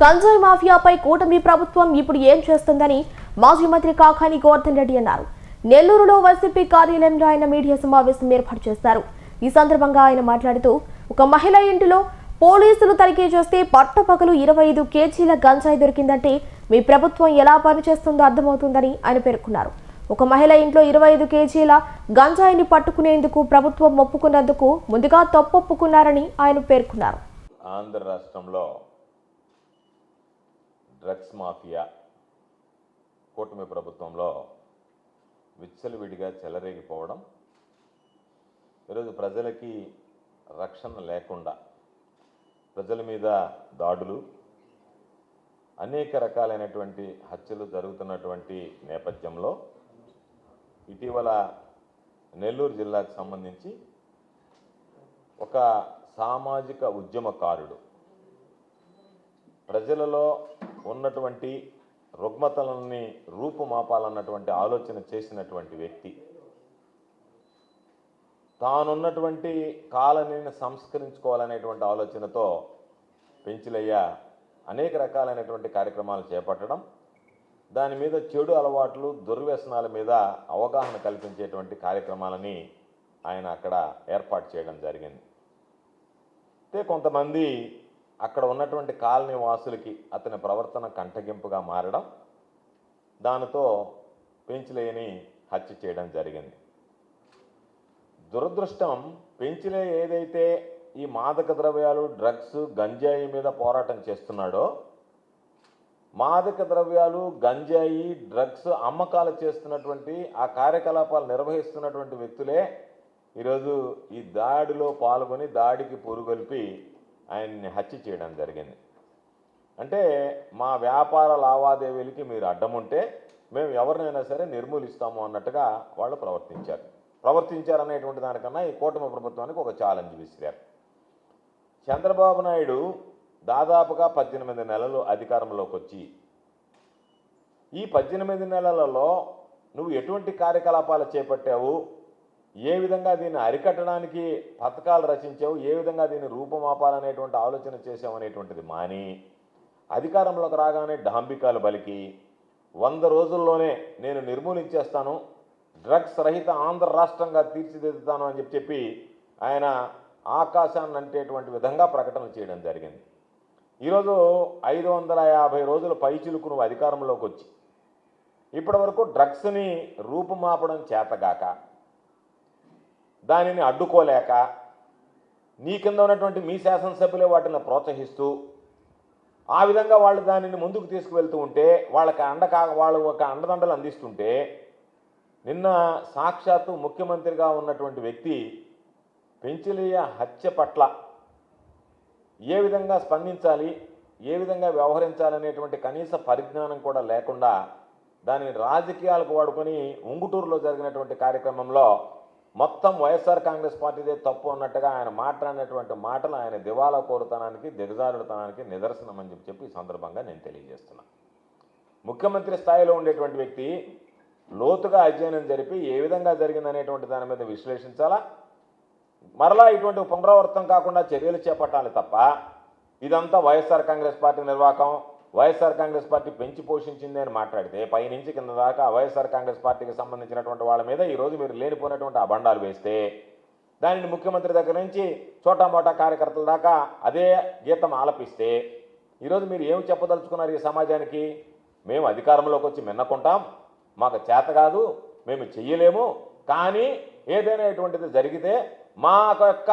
గంజాయి మాఫియాపై కూటమి ప్రభుత్వం ఇప్పుడు ఏం చేస్తుందని మాజీ మంత్రి కాకాని గోవర్ధన్ రెడ్డి అన్నారు. నెల్లూరులో వైసీపీ కార్యాలయంలో ఆయన మీడియా సమావేశం ఏర్పాటు చేశారు. ఈ సందర్భంగా ఆయన మాట్లాడుతూ ఒక మహిళ ఇంటిలో పోలీసులు తనిఖీ చేస్తే పట్టపగలు ఇరవై ఐదు కేజీల గంజాయి దొరికిందంటే మీ ప్రభుత్వం ఎలా పనిచేస్తుందో అర్థమవుతుందని ఆయన పేర్కొన్నారు. ఒక మహిళ ఇంట్లో ఇరవై ఐదు కేజీల గంజాయిని పట్టుకునేందుకు ప్రభుత్వం ఒప్పుకున్నందుకు ముందుగా తప్పొప్పుకున్నారని ఆయన పేర్కొన్నారు. ఆంధ్ర రాష్ట్రంలో డ్రగ్స్ మాఫియా కూటమి ప్రభుత్వంలో విచ్చలవిడిగా చెలరేగిపోవడం ఈరోజు ప్రజలకి రక్షణ లేకుండా ప్రజల మీద దాడులు అనేక రకాలైనటువంటి హత్యలు జరుగుతున్నటువంటి నేపథ్యంలో ఇటీవల నెల్లూరు జిల్లాకు సంబంధించి ఒక సామాజిక ఉద్యమకారుడు ప్రజలలో ఉన్నటువంటి రుగ్మతలని రూపుమాపాలన్నటువంటి ఆలోచన చేసినటువంటి వ్యక్తి. తానున్నటువంటి కాలనీని సంస్కరించుకోవాలనేటువంటి ఆలోచనతో పెంచిలయ్య అనేక రకాలైనటువంటి కార్యక్రమాలు చేపట్టడం దాని మీద చెడు అలవాట్లు దుర్వ్యసనాల మీద అవగాహన కల్పించేటువంటి కార్యక్రమాలని ఆయన అక్కడ ఏర్పాటు చేయడం జరిగింది. అయితే కొంతమంది అక్కడ ఉన్నటువంటి కాలనీ వాసులకి అతని ప్రవర్తన కంటగింపుగా మారడం దానితో పెంచిలేని హత్య చేయడం జరిగింది. దురదృష్టం పెంచిలే ఏదైతే ఈ మాదక ద్రవ్యాలు డ్రగ్స్ గంజాయి మీద పోరాటం చేస్తున్నాడో మాదక ద్రవ్యాలు గంజాయి డ్రగ్స్ అమ్మకాలు చేస్తున్నటువంటి ఆ కార్యకలాపాలు నిర్వహిస్తున్నటువంటి వ్యక్తులే ఈరోజు ఈ దాడిలో పాల్గొని దాడికి పొరుగొల్పి ఆయన్ని హత్య చేయడం జరిగింది. అంటే మా వ్యాపార లావాదేవీలకి మీరు అడ్డం ఉంటే మేము ఎవరినైనా సరే నిర్మూలిస్తాము అన్నట్టుగా వాళ్ళు ప్రవర్తించారు. ప్రవర్తించారు అనేటువంటి దానికన్నా ఈ కూటమి ప్రభుత్వానికి ఒక ఛాలెంజ్ విసిరారు. చంద్రబాబు నాయుడు దాదాపుగా పద్దెనిమిది నెలలు అధికారంలోకి వచ్చి ఈ పద్దెనిమిది నెలలలో నువ్వు ఎటువంటి కార్యకలాపాలు చేపట్టావు? ఏ విధంగా దీన్ని అరికట్టడానికి పథకాలు రచించావు ఏ విధంగా దీన్ని రూపుమాపాలనేటువంటి ఆలోచన చేసామనేటువంటిది మాని అధికారంలోకి రాగానే డాంబికాలు బలికి వంద రోజుల్లోనే నేను నిర్మూలించేస్తాను డ్రగ్స్ రహిత ఆంధ్ర రాష్ట్రంగా తీర్చిదిద్దుతాను అని చెప్పి చెప్పి ఆయన ఆకాశాన్ని అంటేటువంటి విధంగా ప్రకటన చేయడం జరిగింది. ఈరోజు ఐదు వందల యాభై రోజుల పైచిలుకు నువ్వు అధికారంలోకి వచ్చి ఇప్పటి వరకు డ్రగ్స్ని రూపుమాపడం చేతగాక దానిని అడ్డుకోలేక నీ కింద ఉన్నటువంటి మీ శాసనసభ్యులే వాటిని ప్రోత్సహిస్తూ ఆ విధంగా వాళ్ళు దానిని ముందుకు తీసుకువెళ్తూ ఉంటే వాళ్ళకి అండకా వాళ్ళు ఒక అండదండలు అందిస్తుంటే నిన్న సాక్షాత్తు ముఖ్యమంత్రిగా ఉన్నటువంటి వ్యక్తి పెంచిలియ హత్య పట్ల ఏ విధంగా స్పందించాలి ఏ విధంగా వ్యవహరించాలనేటువంటి కనీస పరిజ్ఞానం కూడా లేకుండా దానిని రాజకీయాలకు వాడుకొని ఉంగుటూరులో జరిగినటువంటి కార్యక్రమంలో మొత్తం వైఎస్ఆర్ కాంగ్రెస్ పార్టీదే తప్పు అన్నట్టుగా ఆయన మాట్లాడినటువంటి మాటలు ఆయన దివాలా కోరుతనానికి దిగజారుడుతనానికి నిదర్శనం అని చెప్పి చెప్పి ఈ సందర్భంగా నేను తెలియజేస్తున్నా. ముఖ్యమంత్రి స్థాయిలో ఉండేటువంటి వ్యక్తి లోతుగా అధ్యయనం జరిపి ఏ విధంగా జరిగిందనేటువంటి దాని మీద విశ్లేషించాలా? మరలా ఇటువంటి పునరావృతం కాకుండా చర్యలు చేపట్టాలి తప్ప ఇదంతా వైఎస్ఆర్ కాంగ్రెస్ పార్టీ నిర్వాహకం వైఎస్ఆర్ కాంగ్రెస్ పార్టీ పెంచి పోషించింది అని మాట్లాడితే పైనుంచి కింద దాకా వైఎస్ఆర్ కాంగ్రెస్ పార్టీకి సంబంధించినటువంటి వాళ్ళ మీద ఈరోజు మీరు లేనిపోయినటువంటి అబండాలు వేస్తే దానిని ముఖ్యమంత్రి దగ్గర నుంచి చోటా మోటా కార్యకర్తల దాకా అదే గీతం ఆలపిస్తే ఈరోజు మీరు ఏమి చెప్పదలుచుకున్నారు ఈ సమాజానికి? మేము అధికారంలోకి వచ్చి మిన్నకుంటాం. మాకు చేత కాదు మేము చెయ్యలేము. కానీ ఏదైనా ఇటువంటిది జరిగితే మా యొక్క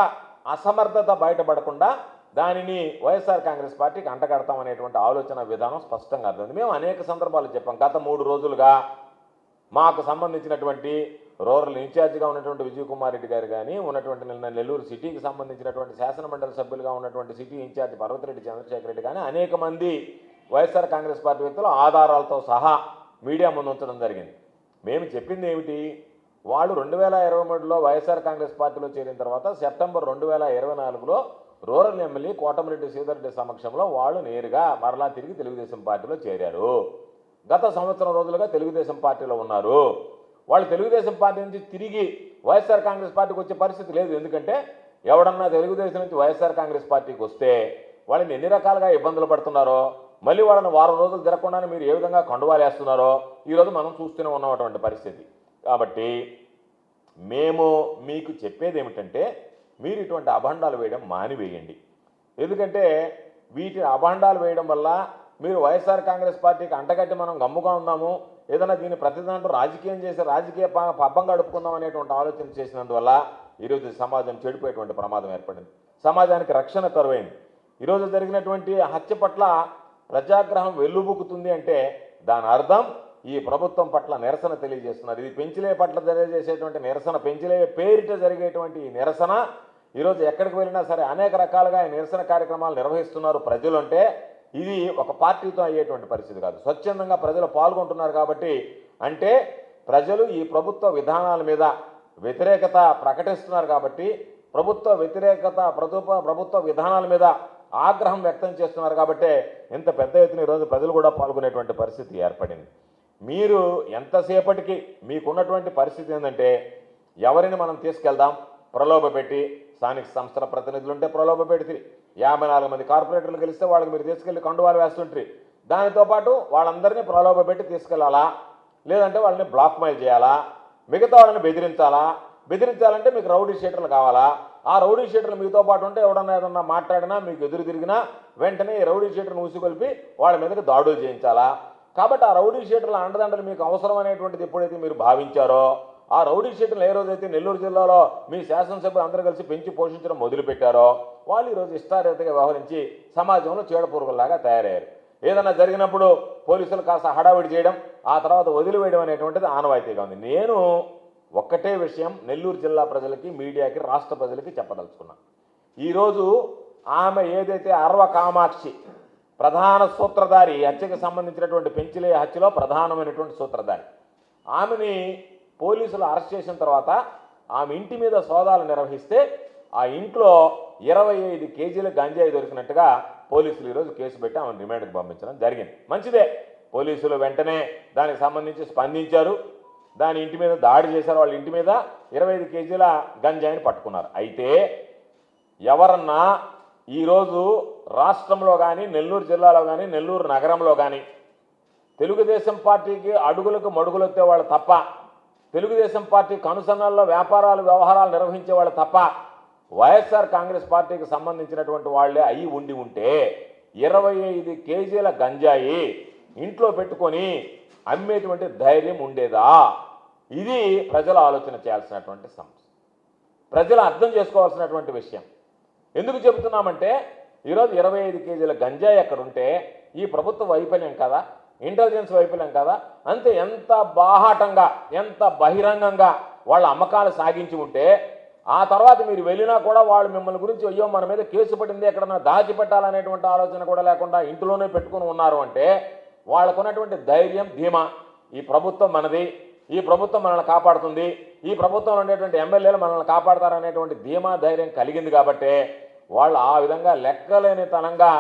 అసమర్థత బయటపడకుండా దానిని వైఎస్ఆర్ కాంగ్రెస్ పార్టీకి అంటగడతాం అనేటువంటి ఆలోచన విధానం స్పష్టంగా అర్థమైంది. మేము అనేక సందర్భాలు చెప్పాం. గత మూడు రోజులుగా మాకు సంబంధించినటువంటి రూరల్ ఇన్ఛార్జిగా ఉన్నటువంటి విజయ్ కుమార్ రెడ్డి గారు కానీ ఉన్నటువంటి నిన్న నెల్లూరు సిటీకి సంబంధించినటువంటి శాసనమండలి సభ్యులుగా ఉన్నటువంటి సిటీ ఇన్ఛార్జి పర్వతిరెడ్డి చంద్రశేఖర రెడ్డి కానీ అనేక మంది వైఎస్ఆర్ కాంగ్రెస్ పార్టీ వ్యక్తులు ఆధారాలతో సహా మీడియా ముందు ఉంచడం జరిగింది. మేము చెప్పింది ఏమిటి? వాళ్ళు రెండు వేల ఇరవై మూడులో వైఎస్ఆర్ కాంగ్రెస్ పార్టీలో చేరిన తర్వాత సెప్టెంబర్ రెండు వేల ఇరవై నాలుగులో రూరల్ ఎమ్మెల్యే కోటమిరెడ్డి సీతారెడ్డి సమక్షంలో వాళ్ళు నేరుగా మరలా తిరిగి తెలుగుదేశం పార్టీలో చేరారు. గత సంవత్సరం రోజులుగా తెలుగుదేశం పార్టీలో ఉన్నారు. వాళ్ళు తెలుగుదేశం పార్టీ నుంచి తిరిగి వైఎస్ఆర్ కాంగ్రెస్ పార్టీకి వచ్చే పరిస్థితి లేదు. ఎందుకంటే ఎవడన్నా తెలుగుదేశం నుంచి వైఎస్ఆర్ కాంగ్రెస్ పార్టీకి వస్తే వాళ్ళని ఎన్ని రకాలుగా ఇబ్బందులు పడుతున్నారో మళ్ళీ వాళ్ళని వారం రోజులు తిరగకుండానే మీరు ఏ విధంగా కండువాలేస్తున్నారో ఈరోజు మనం చూస్తూనే ఉన్నటువంటి పరిస్థితి. కాబట్టి మేము మీకు చెప్పేది ఏమిటంటే మీరు ఇటువంటి అభండాలు వేయడం మానివేయండి. ఎందుకంటే వీటి అభండాలు వేయడం వల్ల మీరు వైఎస్ఆర్ కాంగ్రెస్ పార్టీకి అంటగట్టి మనం గమ్ముగా ఉన్నాము ఏదైనా దీన్ని ప్రతిదాంట్లో రాజకీయం చేసి రాజకీయ పబ్బం గడుపుకుందాం అనేటువంటి ఆలోచన చేసినందువల్ల ఈరోజు సమాజం చెడిపోయేటువంటి ప్రమాదం ఏర్పడింది. సమాజానికి రక్షణ కరువైంది. ఈరోజు జరిగినటువంటి హత్య పట్ల ప్రజాగ్రహం వెల్లుబుకుతుంది అంటే దాని అర్థం ఈ ప్రభుత్వం పట్ల నిరసన తెలియజేస్తున్నారు. ఇది పెంచిలే పట్ల తెలియజేసేటువంటి నిరసన పెంచిలే పేరిట జరిగేటువంటి ఈ నిరసన ఈరోజు ఎక్కడికి వెళ్ళినా సరే అనేక రకాలుగా నిరసన కార్యక్రమాలు నిర్వహిస్తున్నారు ప్రజలు అంటే ఇది ఒక పార్టీతో అయ్యేటువంటి పరిస్థితి కాదు. స్వచ్ఛందంగా ప్రజలు పాల్గొంటున్నారు కాబట్టి అంటే ప్రజలు ఈ ప్రభుత్వ విధానాల మీద వ్యతిరేకత ప్రకటిస్తున్నారు కాబట్టి ప్రభుత్వ వ్యతిరేకత ప్రభుత్వ ప్రభుత్వ విధానాల మీద ఆగ్రహం వ్యక్తం చేస్తున్నారు కాబట్టి ఇంత పెద్ద ఎత్తున ఈరోజు ప్రజలు కూడా పాల్గొనేటువంటి పరిస్థితి ఏర్పడింది. మీరు ఎంతసేపటికి మీకున్నటువంటి పరిస్థితి ఏంటంటే ఎవరిని మనం తీసుకెళ్దాం? ప్రలోభ పెట్టి స్థానిక సంస్థల ప్రతినిధులు ఉంటే ప్రలోభ పెడితే యాభై నాలుగు మంది కార్పొరేటర్లు గెలిస్తే వాళ్ళకి మీరు తీసుకెళ్ళి కండువాలు వేస్తుంటారు. దానితో పాటు వాళ్ళందరినీ ప్రలోభ పెట్టి తీసుకెళ్ళాలా? లేదంటే వాళ్ళని బ్లాక్ మెయిల్ చేయాలా? మిగతా వాళ్ళని బెదిరించాలా? బెదిరించాలంటే మీకు రౌడీ షీటర్లు కావాలా? ఆ రౌడీ షీటర్లు మీతో పాటు ఉంటే ఎవడన్నా ఏదన్నా మాట్లాడినా మీకు ఎదురు తిరిగినా వెంటనే ఈ రౌడీ షీటర్ను ఊసిగొల్పి వాళ్ళ మీదకి దాడులు చేయించాలా? కాబట్టి ఆ రౌడీ షీటర్ల అండదండలు మీకు అవసరం అనేటువంటిది ఎప్పుడైతే మీరు భావించారో ఆ రౌడీ షీటర్లు ఏ రోజైతే నెల్లూరు జిల్లాలో మీ శాసనసభ్యులు అందరూ కలిసి పెంచి పోషించడం మొదలుపెట్టారో వాళ్ళు ఈరోజు ఇష్టారీతిగా వ్యవహరించి సమాజంలో చీడపురుగుల్లాగా తయారయ్యారు. ఏదైనా జరిగినప్పుడు పోలీసులు కాస్త హడావిడి చేయడం ఆ తర్వాత వదిలివేయడం అనేటువంటిది ఆనవాయితీగా ఉంది. నేను ఒక్కటే విషయం నెల్లూరు జిల్లా ప్రజలకి మీడియాకి రాష్ట్ర ప్రజలకి చెప్పదలుచుకున్నాను ఈరోజు ఆమె ఏదైతే అర్వ కామాక్షి ప్రధాన సూత్రధారి హత్యకు సంబంధించినటువంటి పెంచిలే హత్యలో ప్రధానమైనటువంటి సూత్రధారి ఆమెని పోలీసులు అరెస్ట్ చేసిన తర్వాత ఆమె ఇంటి మీద సోదాలు నిర్వహిస్తే ఆ ఇంట్లో ఇరవై ఐదు కేజీల గంజాయి దొరికినట్టుగా పోలీసులు ఈరోజు కేసు పెట్టి ఆమెను రిమాండ్కి పంపించడం జరిగింది. మంచిదే. పోలీసులు వెంటనే దానికి సంబంధించి స్పందించారు. దాని ఇంటి మీద దాడి చేశారు. వాళ్ళ ఇంటి మీద ఇరవై ఐదు కేజీల గంజాయిని పట్టుకున్నారు. అయితే ఎవరన్నా ఈరోజు రాష్ట్రంలో కానీ నెల్లూరు జిల్లాలో కానీ నెల్లూరు నగరంలో కానీ తెలుగుదేశం పార్టీకి అడుగులకు మడుగులొత్తే వాళ్ళు తప్ప తెలుగుదేశం పార్టీ కనుసన్నల్లో వ్యాపారాలు వ్యవహారాలు నిర్వహించే వాళ్ళు తప్ప వైఎస్ఆర్ కాంగ్రెస్ పార్టీకి సంబంధించినటువంటి వాళ్ళే అయి ఉండి ఉంటే ఇరవై ఐదు కేజీల గంజాయి ఇంట్లో పెట్టుకొని అమ్మేటువంటి ధైర్యం ఉండేదా? ఇది ప్రజలు ఆలోచన చేయాల్సినటువంటి సమస్య. ప్రజలు అర్థం చేసుకోవాల్సినటువంటి విషయం. ఎందుకు చెబుతున్నామంటే ఈరోజు ఇరవై ఐదు కేజీల గంజాయి అక్కడ ఉంటే ఈ ప్రభుత్వ వైఫల్యం కదా? ఇంటెలిజెన్స్ వైఫల్యం కదా అంతే ఎంత బాహాటంగా ఎంత బహిరంగంగా వాళ్ళ అమ్మకాలు సాగించి ఉంటే ఆ తర్వాత మీరు వెళ్ళినా కూడా వాళ్ళు మిమ్మల్ని గురించి అయ్యో మన మీద కేసు పడింది ఎక్కడన్నా దాచిపెట్టాలనేటువంటి ఆలోచన కూడా లేకుండా ఇంట్లోనే పెట్టుకుని ఉన్నారు అంటే వాళ్ళకున్నటువంటి ధైర్యం ధీమా. ఈ ప్రభుత్వం మనది ఈ ప్రభుత్వం మనల్ని కాపాడుతుంది ఈ ప్రభుత్వంలో ఉండేటువంటి ఎమ్మెల్యేలు మనల్ని కాపాడతారనేటువంటి ధీమా ధైర్యం కలిగింది కాబట్టే వాళ్ళు ఆ విధంగా లెక్కలేనితనంగా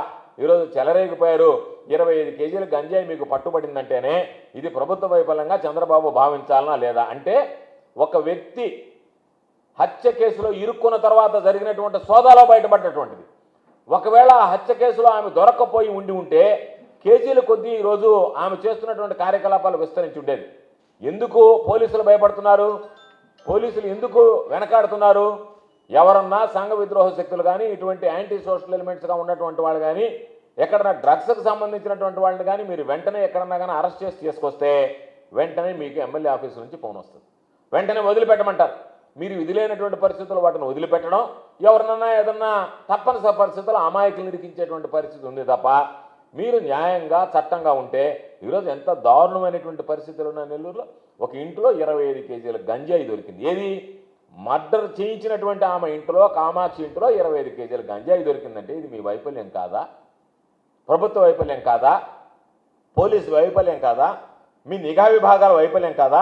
ఈరోజు చెలరేగిపోయారు. ఇరవై ఐదు కేజీల గంజాయి మీకు పట్టుబడిందంటేనే ఇది ప్రభుత్వ వైఫల్యంగా చంద్రబాబు భావించాలనా లేదా? అంటే ఒక వ్యక్తి హత్య కేసులో ఇరుక్కున్న తర్వాత జరిగినటువంటి సోదాలో బయటపడ్డటువంటిది. ఒకవేళ ఆ హత్య కేసులో ఆమె దొరక్కపోయి ఉండి ఉంటే కేజీల కొద్దీ ఈరోజు ఆమె చేస్తున్నటువంటి కార్యకలాపాలు విస్తరించి ఉండేది. ఎందుకు పోలీసులు భయపడుతున్నారు? పోలీసులు ఎందుకు వెనకాడుతున్నారు? ఎవరన్నా సంఘ విద్రోహ శక్తులు కానీ ఇటువంటి యాంటీ సోషల్ ఎలిమెంట్స్గా ఉన్నటువంటి వాళ్ళు కానీ ఎక్కడన్నా డ్రగ్స్కి సంబంధించినటువంటి వాళ్ళని కానీ మీరు వెంటనే ఎక్కడన్నా కానీ అరెస్ట్ చేసి తీసుకొస్తే వెంటనే మీకు ఎమ్మెల్యే ఆఫీస్ నుంచి ఫోన్ వస్తుంది. వెంటనే వదిలిపెట్టమంటారు. మీరు విధి లేనటువంటి పరిస్థితులు వాటిని వదిలిపెట్టడం ఎవరినన్నా ఏదన్నా తప్పనిసరి పరిస్థితులు అమాయకులు నిరికించేటువంటి పరిస్థితి ఉంది తప్ప మీరు న్యాయంగా చట్టంగా ఉంటే ఈరోజు ఎంత దారుణమైనటువంటి పరిస్థితులు ఉన్నాయి నెల్లూరులో? ఒక ఇంట్లో ఇరవై ఐదు కేజీల గంజాయి దొరికింది. ఏది? మర్డర్ చేయించినటువంటి ఆమె ఇంట్లో కామాక్షి ఇంట్లో ఇరవై ఐదు కేజీల గంజాయి దొరికిందంటే ఇది మీ వైఫల్యం కాదా? ప్రభుత్వ వైఫల్యం కాదా? పోలీసు వైఫల్యం కాదా? మీ నిఘా విభాగాల వైఫల్యం కాదా?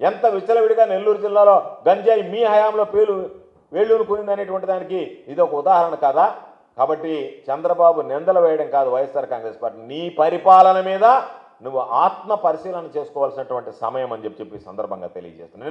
ఎంత విచ్చలవిడిగా నెల్లూరు జిల్లాలో గంజాయి మీ హయాంలో పేలు వేళ్ళూనుకునింది అనేటువంటి దానికి ఇది ఒక ఉదాహరణ కాదా? కాబట్టి చంద్రబాబు నిందలు వేయడం కాదు వైఎస్ఆర్ కాంగ్రెస్ పార్టీ. నీ పరిపాలన మీద నువ్వు ఆత్మ పరిశీలన చేసుకోవాల్సినటువంటి సమయం అని చెప్పి చెప్పి ఈ సందర్భంగా తెలియజేస్తున్నాను.